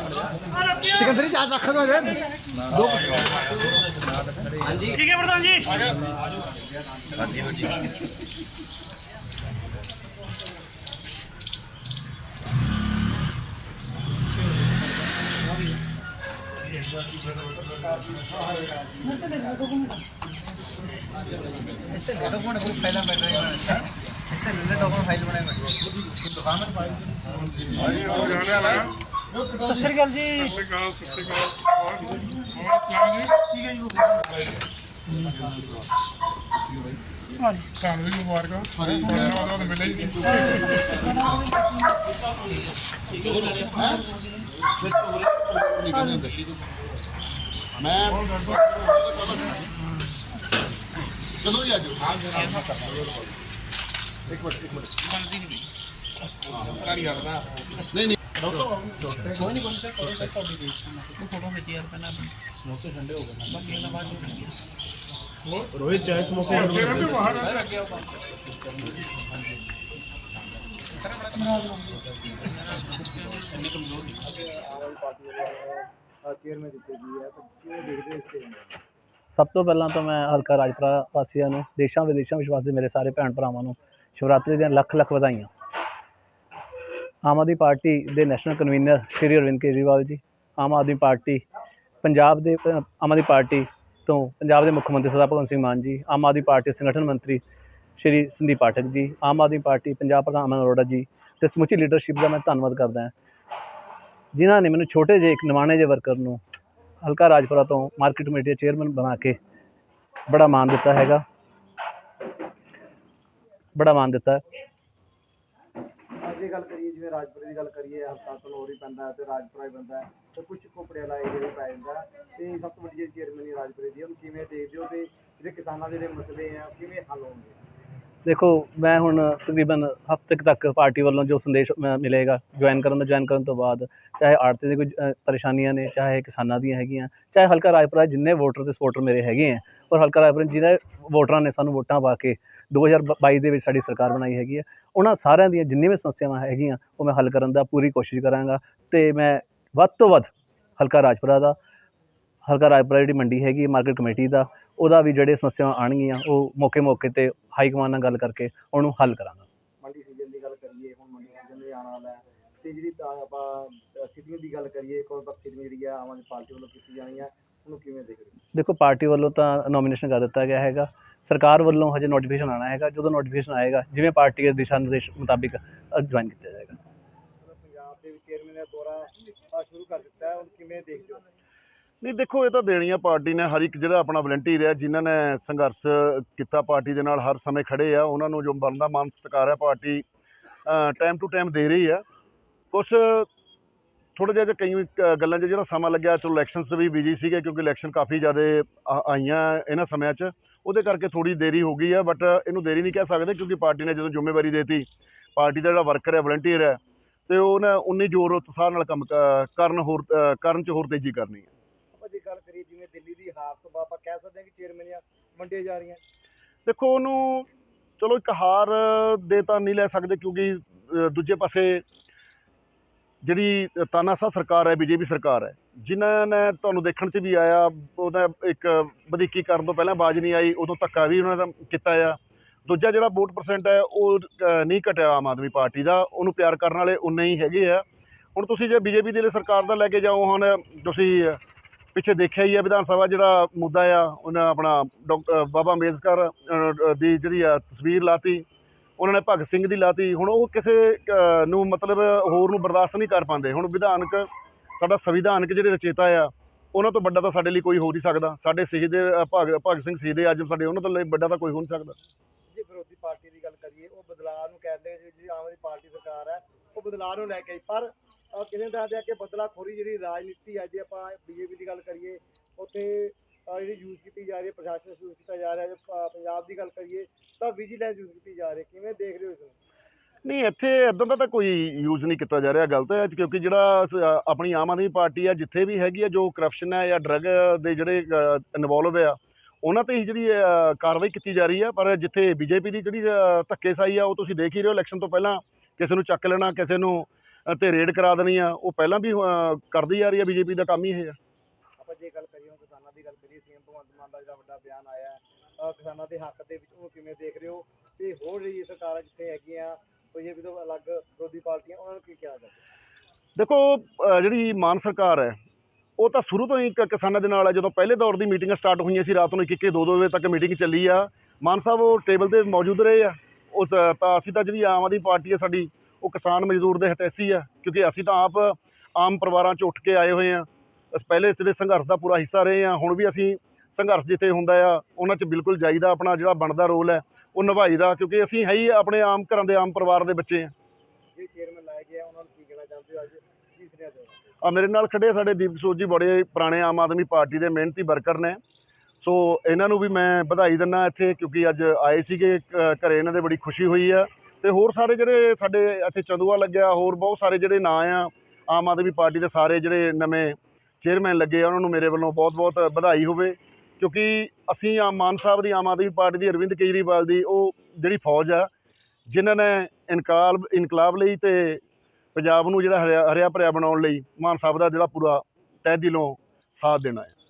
सिकंदरी charge रखा था दो ठीक है प्रधान जी। इससे घटक बहुत पहला बैठ रहा है। इससे ले डॉक्यूमेंट फाइल बनाए ਸਤਿ ਸ਼੍ਰੀ ਅਕਾਲ ਜੀ ਸਤਿ ਸ਼੍ਰੀ ਅਕਾਲ ਸਤਿ ਸ਼੍ਰੀ ਅਕਾਲ ਹੋਰ ਹੋਰ ਸੁਣਾਓ ਜੀ ਤੁਹਾਨੂੰ ਵੀ ਮੁਬਾਰਕਾਂ ਧੰਨਵਾਦ ਉਹ ਮਿਲੇ ਹੀ ਮੈਂ ਚਲੋ ਜੀ ਆਜੋ ਇੱਕ ਮਿੰਟ ਇੱਕ ਮਿੰਟ ਨਹੀਂ ਨਹੀਂ ਡਾਕਟਰ ਸਾਹਿਬ ਅੱਗੇ ਰਹਿੰਦੇ ਬਾਹਰ ਰਹਿੰਦੇ ਚੇਅਰਮੈਨ ਦਿੱਤੇ ਗਈ ਹੈ ਤਾਂ ਕਿਵੇਂ ਦੇਖਦੇ ਇਸ ਤੇ ਸਭ ਤੋਂ ਪਹਿਲਾਂ ਤਾਂ ਮੈਂ ਹਲਕਾ ਰਾਜਪੁਰਾ ਵਾਸੀਆਂ ਨੂੰ ਦੇਸ਼ਾਂ ਵਿਦੇਸ਼ਾਂ ਵਿੱਚ ਵਸਦੇ ਮੇਰੇ ਸਾਰੇ ਭੈਣ ਭਰਾਵਾਂ ਨੂੰ ਸ਼ਿਵਰਾਤਰੀ ਦੀਆਂ ਲੱਖ ਲੱਖ ਵਧਾਈਆਂ। ਆਮ ਆਦਮੀ ਪਾਰਟੀ ਦੇ national convener Shri Arvind Kejriwal ji, Aam Aadmi party Punjab ਦੇ, ਆਮ ਆਦਮੀ ਪਾਰਟੀ ਤੋਂ ਪੰਜਾਬ ਦੇ ਮੁੱਖ ਮੰਤਰੀ ਸਰਦਾਰ ਭਗਵੰਤ ਸਿੰਘ ਮਾਨ ਜੀ, ਆਮ ਆਦਮੀ ਪਾਰਟੀ ਸੰਗਠਨ ਮੰਤਰੀ ਸ਼੍ਰੀ ਸੰਦੀਪ ਪਾਠਕ ਜੀ, ਆਮ ਆਦਮੀ ਪਾਰਟੀ ਪੰਜਾਬ ਪ੍ਰਧਾਨ ਅਮਨ ਅਰੋੜਾ ਜੀ ਤੇ ਸਮੁੱਚੀ ਲੀਡਰਸ਼ਿਪ ਦਾ ਮੈਂ ਧੰਨਵਾਦ ਕਰਦਾ ਹਾਂ। ਜਿਨ੍ਹਾਂ ਨੇ ਮੈਨੂੰ ਛੋਟੇ ਜਿਹੇ ਇੱਕ ਨਿਮਾਣੇ ਜਿਹੇ ਵਰਕਰ ਨੂੰ ਹਲਕਾ ਰਾਜਪੁਰਾ ਤੋਂ ਮਾਰਕੀਟ ਕਮੇਟੀ ਦੇ ਚੇਅਰਮੈਨ ਬਣਾ ਕੇ ਬੜਾ ਮਾਣ ਦਿੱਤਾ ਹੈਗਾ। ਬੜਾ ਮਾਣ ਦਿੱਤਾ। ਅੱਜ ਦੀ ਗੱਲ ਕਰੀਏ, ਜਿਵੇਂ ਰਾਜਪੁਰੇ ਦੀ ਗੱਲ ਕਰੀਏ ਹਲਕਾ ਤਨੌਰ ਹੀ ਪੈਂਦਾ ਹੈ ਤੇ ਰਾਜਪੁਰਾ ਹੀ ਪੈਂਦਾ ਹੈ ਤੇ ਕੁਝ ਕੋਪੜੇ ਵਾਲਾ ਏਰੀਆ ਵੀ ਪੈ ਜਾਂਦਾ ਹੈ ਤੇ ਸਭ ਤੋਂ ਵੱਡੀ ਜਿਹੜੀ ਚੇਅਰਮੈਨ ਹੈ ਰਾਜਪੁਰੇ ਦੀ, ਉਹਨੂੰ ਕਿਵੇਂ ਦੇਖਦੇ ਹੋ ਤੇ ਜਿਹੜੇ ਕਿਸਾਨਾਂ ਦੇ ਜਿਹੜੇ ਮਸਲੇ ਆ ਉਹ ਕਿਵੇਂ ਹੱਲ ਹੋਣਗੇ? ਦੇਖੋ, ਮੈਂ ਹੁਣ ਤਕਰੀਬਨ ਹਫ਼ਤੇ ਕੁ ਤੱਕ ਪਾਰਟੀ ਵੱਲੋਂ ਜੋ ਸੰਦੇਸ਼ ਮ- ਮਿਲੇਗਾ ਜੁਆਇਨ ਕਰਨ ਦਾ ਜੁਆਇਨ ਕਰਨ ਤੋਂ ਬਾਅਦ ਚਾਹੇ ਆੜਤੀ ਦੀ ਕੋਈ ਪਰੇਸ਼ਾਨੀਆਂ ਨੇ, ਚਾਹੇ ਕਿਸਾਨਾਂ ਦੀਆਂ ਹੈਗੀਆਂ, ਚਾਹੇ ਹਲਕਾ ਰਾਜਪੁਰਾ ਜਿੰਨੇ ਵੋਟਰ ਤੇ ਸਪੋਰਟਰ ਮੇਰੇ ਹੈਗੇ ਆ, ਔਰ ਹਲਕਾ ਰਾਜਪੁਰਾ ਜਿਹਨੇ ਵੋਟਰਾਂ ਨੇ ਸਾਨੂੰ ਵੋਟਾਂ ਪਾ ਕੇ 2022 ਦੇ ਵਿੱਚ ਸਾਡੀ ਸਰਕਾਰ ਬਣਾਈ ਹੈਗੀ ਹੈ ਉਹਨਾਂ ਸਾਰਿਆਂ ਦੀਆਂ ਜਿੰਨੀਆਂ ਵੀ ਸਮੱਸਿਆਵਾਂ ਹੈਗੀਆਂ, ਉਹ ਮੈਂ ਹੱਲ ਕਰਨ ਦਾ ਪੂਰੀ ਕੋਸ਼ਿਸ਼ ਕਰਾਂਗਾ ਤੇ ਮੈਂ ਵੱਧ ਤੋਂ ਵੱਧ ਹਲਕਾ ਰਾਜਪੁਰਾ ਦਾ ਹਲਕਾ ਰਾਜਪੁਰਾ ਜਿਹੜੀ ਮੰਡੀ ਹੈਗੀ ਮਾਰਕੀਟ ਕਮੇਟੀ ਦਾ ਉਹਦਾ ਵੀ ਜਿਹੜੇ ਸਮੱਸਿਆਵਾਂ ਆਣਗੀਆਂ ਉਹ ਮੌਕੇ ਮੌਕੇ ਤੇ ਹਾਈ ਕਮਾਂਡ ਨਾਲ ਗੱਲ ਕਰਕੇ ਉਹਨੂੰ ਹੱਲ ਕਰਾਂਗਾ। ਮੰਡੀ ਸੀਜ਼ਨ ਦੀ ਗੱਲ ਕਰੀਏ ਹੁਣ ਮੰਡੀ ਸੀਜ਼ਨ ਵੀ ਆਉਣ ਵਾਲਾ ਹੈ। ਤੇ ਜਿਹੜੀ ਤਾਂ ਆਪਾਂ ਸਿਟੀਆਂ ਦੀ ਗੱਲ ਕਰੀਏ ਕੋਈ ਬਖਸ਼ੀ ਜਿਹੜੀ ਆ ਆਮ ਆਦਮੀ ਪਾਰਟੀ ਵੱਲੋਂ ਕੀਤੀ ਜਾਣੀ ਹੈ ਉਹਨੂੰ ਕਿਵੇਂ ਦੇਖ ਰਹੇ ਦੇਖੋ ਪਾਰਟੀ ਵੱਲੋਂ ਤਾਂ ਨੋਮੀਨੇਸ਼ਨ ਕਰ ਦਿੱਤਾ ਗਿਆ ਹੈਗਾ। ਸਰਕਾਰ ਵੱਲੋਂ ਹਜੇ ਨੋਟੀਫਿਕੇਸ਼ਨ ਆਣਾ ਹੈਗਾ। ਜਦੋਂ ਨੋਟੀਫਿਕੇਸ਼ਨ ਆਏਗਾ ਜਿਵੇਂ ਪਾਰਟੀ ਦੇ ਦਿਸ਼ਾ ਨਿਰਦੇਸ਼ ਮੁਤਾਬਿਕ ਜੁਆਇਨ ਕੀਤਾ ਜਾਏਗਾ। ਪੰਜਾਬ ਦੇ ਵਿੱਚ ਚੇਅਰਮੈਨ ਦਾ ਦੌਰਾ ਸ਼ੁਰੂ ਕਰ ਦਿੱਤਾ ਹੈ। ਉਹ ਕਿਵੇਂ ਦੇਖਦੇ ਹੋ? ਨਹੀਂ ਦੇਖੋ ਇਹ ਤਾਂ ਦੇਣੀ ਆ ਪਾਰਟੀ ਨੇ ਹਰ ਇੱਕ ਜਿਹੜਾ ਆਪਣਾ ਵਲੰਟੀਅਰ ਹੈ ਜਿਨ੍ਹਾਂ ਨੇ ਸੰਘਰਸ਼ ਕੀਤਾ ਪਾਰਟੀ ਦੇ ਨਾਲ ਹਰ ਸਮੇਂ ਖੜੇ ਆ ਉਹਨਾਂ ਨੂੰ ਜੋ ਬਣਦਾ ਮਾਨ ਸਤਿਕਾਰ ਹੈ ਪਾਰਟੀ ਟਾਈਮ ਟੂ ਟਾਈਮ ਦੇ ਰਹੀ ਆ ਕੁਛ ਥੋੜਾ ਜਿਹਾ ਜੇ ਕਈ ਅ, ਗੱਲਾਂ 'ਚ ਜਿਹੜਾ ਸਮਾਂ ਲੱਗਿਆ ਚਲੋ ਇਲੈਕਸ਼ਨਸ ਵੀ ਬਿਜ਼ੀ ਸੀਗੇ ਕਿਉਂਕਿ ਇਲੈਕਸ਼ਨ ਕਾਫੀ ਜ਼ਿਆਦਾ ਆ- ਆਈਆਂ ਇਹਨਾਂ ਸਮਿਆਂ 'ਚ ਉਹਦੇ ਕਰਕੇ ਥੋੜੀ ਦੇਰੀ ਹੋ ਗਈ ਆ ਬਟ ਇਹਨੂੰ ਦੇਰੀ ਨਹੀਂ ਕਹਿ ਸਕਦੇ ਕਿਉਂਕਿ ਪਾਰਟੀ ਨੇ ਜਦੋਂ ਜ਼ਿੰਮੇਵਾਰੀ ਦੇਤੀ ਪਾਰਟੀ ਦਾ ਜਿਹੜਾ ਵਰਕਰ ਹੈ ਵਲੰਟੀਅਰ ਹੈ ਤੇ ਉਹਨੇ ਉਨੀ ਜ਼ੋਰ ਉਤਸ਼ਾਹ ਨਾਲ ਕੰਮ ਕ- ਕਰਨ ਹੋਰ ਕਰਨ 'ਚ ਹੋਰ ਤੇਜ਼ੀ ਕਰਨੀ ਹੈ। ਆਪਾਂ ਜਿਵੇਂ ਦਿੱਲੀ ਦੀ ਹਾਰ ਤੋਂ ਬਾਅਦ ਆਪਾਂ ਕਹਿ ਸਕਦੇ ਹਾਂ ਕਿ ਚੇਅਰਮੈਨੀਆਂ ਵੰਡੀਆਂ ਜਾ ਰਹੀਆਂ। ਦੇਖੋ ਉਹਨੂੰ ਚਲੋ ਇੱਕ ਹਾਰ ਦੇ ਤਾਂ ਨਹੀਂ ਲੈ ਸਕਦੇ ਕਿਉਂਕਿ ਅ, ਦੂਜੇ ਪਾਸੇ ਜਿਹੜੀ ਤਾਨਾਸ਼ਾਹ ਸਰਕਾਰ ਹੈ ਬੀਜੇਪੀ ਸਰਕਾਰ ਹੈ ਜਿਨ੍ਹਾਂ ਨੇ ਤੁਹਾਨੂੰ ਦੇਖਣ 'ਚ ਵੀ ਆਇਆ ਉਹਦਾ ਇੱਕ ਵਧੀਕੀ ਕਰਨ ਤੋਂ ਪਹਿਲਾਂ ਬਾਜ ਨਹੀਂ ਆਈ ਉਦੋਂ ਧੱਕਾ ਵੀ ਉਹਨਾਂ ਦਾ ਕੀਤਾ ਆ। ਦੂਜਾ ਜਿਹੜਾ ਵੋਟ ਪਰਸੈਂਟ ਹੈ ਉਹ ਅ, ਨਹੀਂ ਘਟਿਆ ਆਮ ਆਦਮੀ ਪਾਰਟੀ ਦਾ ਉਹਨੂੰ ਪਿਆਰ ਕਰਨ ਵਾਲੇ ਉਨੇ ਹੀ ਹੈਗੇ ਆ। ਹੁਣ ਤੁਸੀਂ ਜੇ ਬੀਜੇਪੀ ਦੇ ਲਈ ਸਰਕਾਰ ਦਾ ਲੈ ਕੇ ਜਾਓ ਹੁਣ ਤੁਸੀਂ ਪਿੱਛੇ ਦੇਖਿਆ ਹੀ ਆ ਵਿਧਾਨ ਸਭਾ ਜਿਹੜਾ ਮੁੱਦਾ ਆ, ਉਹਨਾਂ ਆਪਣਾ ਡਾਕਟਰ ਬਾਬਾ ਅੰਬੇਦਕਰ ਦੀ ਜਿਹੜੀ ਆ ਤਸਵੀਰ ਲਾਤੀ, ਉਹਨਾਂ ਨੇ ਭਗਤ ਸਿੰਘ ਦੀ ਲਾਤੀ। ਹੁਣ ਉਹ ਕਿਸੇ ਨੂੰ ਮਤਲਬ ਹੋਰ ਨੂੰ ਬਰਦਾਸ਼ਤ ਨਹੀਂ ਕਰ ਪਾਉਂਦੇ। ਹੁਣ ਵਿਧਾਨਕ, ਸਾਡਾ ਸੰਵਿਧਾਨਕ ਜਿਹੜੇ ਰਚੇਤਾ ਆ, ਉਹਨਾਂ ਤੋਂ ਵੱਡਾ ਤਾਂ ਸਾਡੇ ਲਈ ਕੋਈ ਹੋ ਨਹੀਂ ਸਕਦਾ। ਸਾਡੇ ਸ਼ਹੀਦ ਭਗਤ ਭਗਤ ਸਿੰਘ ਸ਼ਹੀਦ ਅੱਜ ਸਾਡੇ ਉਹਨਾਂ ਤੋਂ ਲਈ ਵੱਡਾ ਤਾਂ ਕੋਈ ਹੋ ਨਹੀਂ ਸਕਦਾ। ਜੇ ਵਿਰੋਧੀ ਪਾਰਟੀ ਦੀ ਗੱਲ ਕਰੀਏ, ਉਹ ਬਦਲਾਅ ਨੂੰ ਕਹਿੰਦੇ ਜਿਹੜੀ ਆਮ ਆਦਮੀ ਪਾਰਟੀ ਸਰਕਾਰ ਹੈ, ਉਹ ਬਦਲਾਅ ਨੂੰ ਲੈ ਕੇ ਪਰ ਕਿਸੇ ਨੇ ਦੱਸਦੇ ਆ ਕਿ ਬਦਲਾਖੋਰੀ ਜਿਹੜੀ ਰਾਜਨੀਤੀ ਹੈ ਜੇ ਆਪਾਂ ਬੀਜੇਪੀ ਦੀ ਗੱਲ ਕਰੀਏ, ਉੱਥੇ ਜਿਹੜੀ ਯੂਜ਼ ਕੀਤੀ ਜਾ ਰਹੀ ਹੈ, ਪ੍ਰਸ਼ਾਸਨ ਯੂਜ਼ ਕੀਤਾ ਜਾ ਰਿਹਾ, ਜੇ ਪੰਜਾਬ ਦੀ ਗੱਲ ਕਰੀਏ, ਤਾਂ ਵਿਜੀਲੈਂਸ ਯੂਜ਼ ਕੀਤੀ ਜਾ ਰਹੀ ਕਿਵੇਂ ਦੇਖ ਰਹੇ ਹੋ ਇਸ ਨੂੰ? ਨਹੀਂ, ਇੱਥੇ ਇਦਾਂ ਦਾ ਤਾਂ ਕੋਈ ਯੂਜ਼ ਨਹੀਂ ਕੀਤਾ ਜਾ ਰਿਹਾ ਗਲਤ ਹੈ, ਕਿਉਂਕਿ ਜਿਹੜਾ ਆਪਣੀ ਆਮ ਆਦਮੀ ਪਾਰਟੀ ਆ, ਜਿੱਥੇ ਵੀ ਹੈਗੀ ਆ, ਜੋ ਕਰਪਸ਼ਨ ਹੈ ਜਾਂ ਡਰੱਗ ਦੇ ਜਿਹੜੇ ਇਨਵੋਲਵ ਆ, ਉਹਨਾਂ ਤੇ ਹੀ ਜਿਹੜੀ ਕਾਰਵਾਈ ਕੀਤੀ ਜਾ ਰਹੀ ਆ। ਪਰ ਜਿੱਥੇ ਬੀਜੇਪੀ ਦੀ ਜਿਹੜੀ ਧੱਕੇਸਾਈ ਆ, ਉਹ ਤੁਸੀਂ ਦੇਖ ਹੀ ਰਹੇ ਹੋ ਇਲੈਕਸ਼ਨ ਤੋਂ ਪਹਿਲਾਂ, ਕਿਸੇ ਨੂੰ ਚੱਕ ਲੈਣਾ, ਕਿਸੇ ਨੂੰ ਤੇ ਰੇਡ ਕਰਾ ਦੇਣੀ ਆ ਉਹ ਪਹਿਲਾਂ ਵੀ ਕਰਦੀ ਆ ਰਹੀ ਆ ਬੀਜੇਪੀ ਦਾ ਕੰਮ ਹੀ ਇਹ ਆ। ਆਪਾਂ ਜੇ ਗੱਲ ਕਰੀਏ ਹੁਣ ਕਿਸਾਨਾਂ ਦੀ ਗੱਲ ਕਰੀਏ ਸੀਐਮ ਭਗਵੰਤ ਮਾਨ ਦਾ ਜਿਹੜਾ ਵੱਡਾ ਬਿਆਨ ਆਇਆ ਹੈ, ਅਹ ਕਿਸਾਨਾਂ ਦੇ ਹੱਕ ਦੇ ਵਿੱਚ ਉਹ ਕਿਵੇਂ ਦੇਖ ਰਹੇ ਹੋ? ਤੇ ਹੋਰ ਜਿਹੜੀ ਸਰਕਾਰਾਂ ਜਿੱਥੇ ਹੈਗੀਆਂ ਕੋਈ ਵੀ ਤੋਂ ਅਲੱਗ ਵਿਰੋਧੀ ਪਾਰਟੀਆਂ ਉਹਨਾਂ ਨੂੰ ਕੀ ਕਿਹਾ ਜਾਂਦਾ ਦੇਖੋ ਅ, ਜਿਹੜੀ ਮਾਨ ਸਰਕਾਰ ਹੈ ਉਹ ਤਾਂ ਸ਼ੁਰੂ ਤੋਂ ਹੀ ਕਿਸਾਨਾਂ ਦੇ ਨਾਲ ਹੈ। ਜਦੋਂ ਪਹਿਲੇ ਦੌਰ ਦੀ ਮੀਟਿੰਗਾਂ ਸਟਾਰਟ ਹੋਈਆਂ ਸੀ ਰਾਤ ਨੂੰ ਇੱਕ ਇੱਕ ਦੋ ਦੋ ਵਜੇ ਤੱਕ ਮੀਟਿੰਗ ਚੱਲੀ ਆ। ਮਾਨ ਸਾਹਿਬ ਉਹ ਟੇਬਲ ਤੇ ਮੌਜੂਦ ਰਹੇ ਆ। ਉਹ ਤਾਂ ਤਾਂ ਅਸੀਂ ਤਾਂ ਜਿਹੜੀ ਆਮ ਆਦਮੀ ਪਾਰਟੀ ਹੈ ਸਾਡੀ। ਉਹ ਕਿਸਾਨ ਮਜ਼ਦੂਰ ਦੇ ਹਿਤੈਸੀ ਆ ਕਿਉਂਕਿ ਅਸੀਂ ਤਾਂ ਆਪ ਆਮ ਪਰਿਵਾਰਾਂ 'ਚ ਉੱਠ ਕੇ ਆਏ ਹੋਏ ਆ। ਅਸੀਂ ਪਹਿਲੇ ਜਿਹੜੇ ਸੰਘਰਸ਼ ਦਾ ਪੂਰਾ ਹਿੱਸਾ ਰਹੇ ਆ ਹੁਣ ਵੀ ਅਸੀਂ ਸੰਘਰਸ਼ ਜਿੱਥੇ ਹੁੰਦਾ ਆ ਉਹਨਾਂ 'ਚ ਬਿਲਕੁਲ ਜਾਈਦਾ ਆਪਣਾ ਜਿਹੜਾ ਬਣਦਾ ਰੋਲ ਹੈ ਉਹ ਨਿਭਾਈਦਾ ਕਿਉਂਕਿ ਅਸੀਂ ਹੈ ਹੀ ਆਪਣੇ ਆਮ ਘਰਾਂ ਦੇ ਆਮ ਪਰਿਵਾਰ ਦੇ ਬੱਚੇ ਆ। ਚੇਅਰਮੈਨ ਆ ਉਹਨਾਂ ਨੂੰ ਕੀ ਕਹਿਣਾ ਚਾਹੁੰਦੇ ਹੋ ਅੱਜ? ਤੀਸਰੇ ਦਿਨ ਆ ਮੇਰੇ ਨਾਲ ਖੜੇ ਸਾਡੇ ਦੀਪਕ ਸੂਦ ਜੀ ਬੜੇ ਪੁਰਾਣੇ ਆਮ ਆਦਮੀ ਪਾਰਟੀ ਦੇ ਮਿਹਨਤੀ ਵਰਕਰ ਨੇ। ਸੋ ਇਹਨਾਂ ਨੂੰ ਵੀ ਮੈਂ ਵਧਾਈ ਦਿੰਦਾ ਇੱਥੇ ਕਿਉਂਕਿ ਅੱਜ ਆਏ ਸੀਗੇ ਘਰੇ ਇਹਨਾਂ ਦੇ ਬੜੀ ਖੁਸ਼ੀ ਹੋਈ ਆ। ਤੇ ਹੋਰ ਸਾਰੇ ਜਿਹੜੇ ਸਾਡੇ ਇੱਥੇ ਚੰਦੂਆ ਲੱਗਿਆ, ਹੋਰ ਬਹੁਤ ਸਾਰੇ ਜਿਹੜੇ ਨਾਂ ਆ, ਆਮ ਆਦਮੀ ਪਾਰਟੀ ਦੇ ਸਾਰੇ ਜਿਹੜੇ ਨਵੇਂ ਚੇਅਰਮੈਨ ਲੱਗੇ ਆ, ਉਹਨਾਂ ਨੂੰ ਮੇਰੇ ਵੱਲੋਂ ਬਹੁਤ-ਬਹੁਤ ਵਧਾਈ ਹੋਵੇ, ਕਿਉਂਕਿ ਅਸੀਂ ਆਮ ਮਾਨ ਸਾਹਿਬ ਦੀ, ਆਮ ਆਦਮੀ ਪਾਰਟੀ ਦੀ, ਅਰਵਿੰਦ ਕੇਜਰੀਵਾਲ ਦੀ, ਉਹ ਜਿਹੜੀ ਫੌਜ ਆ, ਜਿਨ੍ਹਾਂ ਨੇ ਇਨਕਲਾਬ ਇਨਕਲਾਬ ਲਈ ਤੇ ਪੰਜਾਬ ਨੂੰ ਜਿਹੜਾ ਹਰਿਆ ਹਰਿਆ ਭਰਿਆ ਬਣਾਉਣ ਲਈ ਮਾਨ ਸਾਹਿਬ ਦਾ ਜਿਹੜਾ ਪੂਰਾ ਤਹਿ ਦਿਲੋਂ ਸਾਥ ਦੇਣਾ ਹੈ।